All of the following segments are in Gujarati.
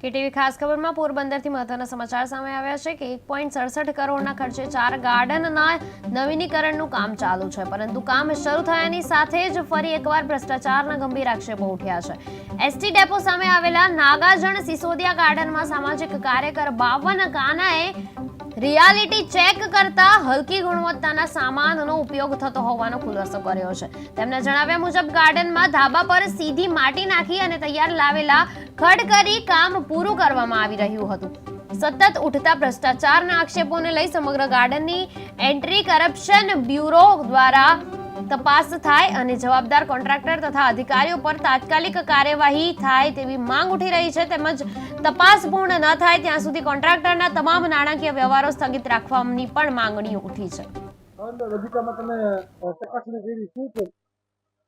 કેટીવી ખાસ ખબરમાં પોરબંદરથી મહત્વના સમાચાર સામે આવ્યા છે કે એક પોઈન્ટ સડસઠ કરોડના ખર્ચે ચાર ગાર્ડનના નવીનીકરણનું કામ ચાલુ છે. પરંતુ કામ શરૂ થયાની સાથે જ ફરી એકવાર ભ્રષ્ટાચારના ગંભીર આક્ષેપો ઉઠ્યા છે. એસટી ડેપો સામે આવેલા નાગાજણ સિસોદિયા ગાર્ડનમાં સામાજિક કાર્યકર બાવન કાનાએ રિયાલિટી ચેક કરતા હલકી ગુણવત્તાના સામાનનો ઉપયોગ થતો હોવાનો ખુલાસો કર્યો છે. તેમના જણાવ્યા મુજબ, ગાર્ડનમાં ધાબા પર સીધી માટી નાખી અને તૈયાર લાવેલા ખડ કરી કામ પૂરું કરવામાં આવી રહ્યું હતું. સતત ઉઠતા ભ્રષ્ટાચારના આક્ષેપોને લઈ સમગ્ર ગાર્ડનની એન્ટ્રી કરપ્શન બ્યુરો દ્વારા તપાસ થાય અને જવાબદાર કોન્ટ્રાક્ટર તથા અધિકારીઓ પર તાત્કાલિક કાર્યવાહી થાય તેવી માંગ ઉઠી રહી છે તેમજ તપાસ પૂર્ણ ન થાય ત્યાં સુધી કોન્ટ્રાક્ટરના તમામ નાણાકીય વ્યવહારો સ્થગિત રાખવાની પણ માંગણીઓ ઉઠી છે.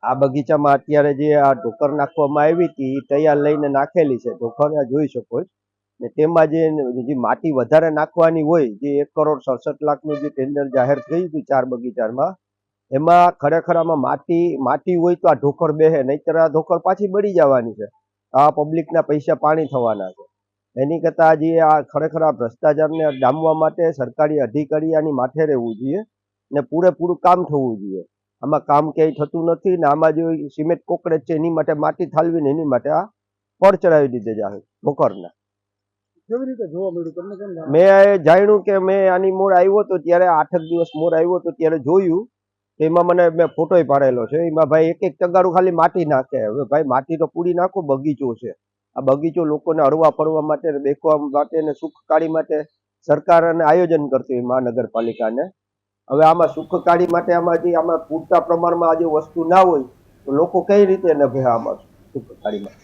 આ બગીચામાં અત્યારે જે આ ઢોકર નાખવામાં આવી હતી એ તૈયાર લઈને નાખેલી છે. ઢોકર આ જોઈ શકો છો. ને તેમાં જે જે માટી વધારે નાખવાની હોય જે એક કરોડ સડસઠ લાખનું જે ટેન્ડર જાહેર થયું હતું ચાર બગીચામાં એમાં ખરેખર આમાં માટી માટી હોય તો આ ઢોકર બેહે નહીતર આ ઢોકર પાછી બળી જવાની છે. આ પબ્લિકના પૈસા પાણી થવાના છે. એની કરતાં જે આ ખરેખર આ ભ્રષ્ટાચારને ડામવા માટે સરકારી અધિકારી આની માથે રહેવું જોઈએ ને પૂરેપૂરું કામ થવું જોઈએ. આમાં કામ ક્યાંય થતું નથી ને આમાં જે સિમેન્ટ કોકરેજ છે એની માટે માટી થાલવીને એની માટે આ પડ ચડાવી દીધે જાહેર ઢોકરના કેવી રીતે જોવા મળ્યું? તમને કેમ મેં જાણ્યું કે મેં આની મોર આવ્યો તો ત્યારે આઠક દિવસ મોર આવ્યો તો ત્યારે જોયું. એમાં મને મેં ફોટોય પાડેલો છે. એમાં ભાઈ એક એક તગારું ખાલી માટી નાખે. હવે ભાઈ માટી તો પૂરી નાખો, બગીચો છે. આ બગીચો લોકોને હરવા ફરવા માટે બેકવા માટે ને સુખકારી માટે સરકાર અને આયોજન કરતી હોય મહાનગરપાલિકાને. હવે આમાં સુખકારી માટે આમાં જે આમાં પૂરતા પ્રમાણમાં આ જે વસ્તુ ના હોય, તો લોકો કઈ રીતે નભે આમાં સુખકારીમાં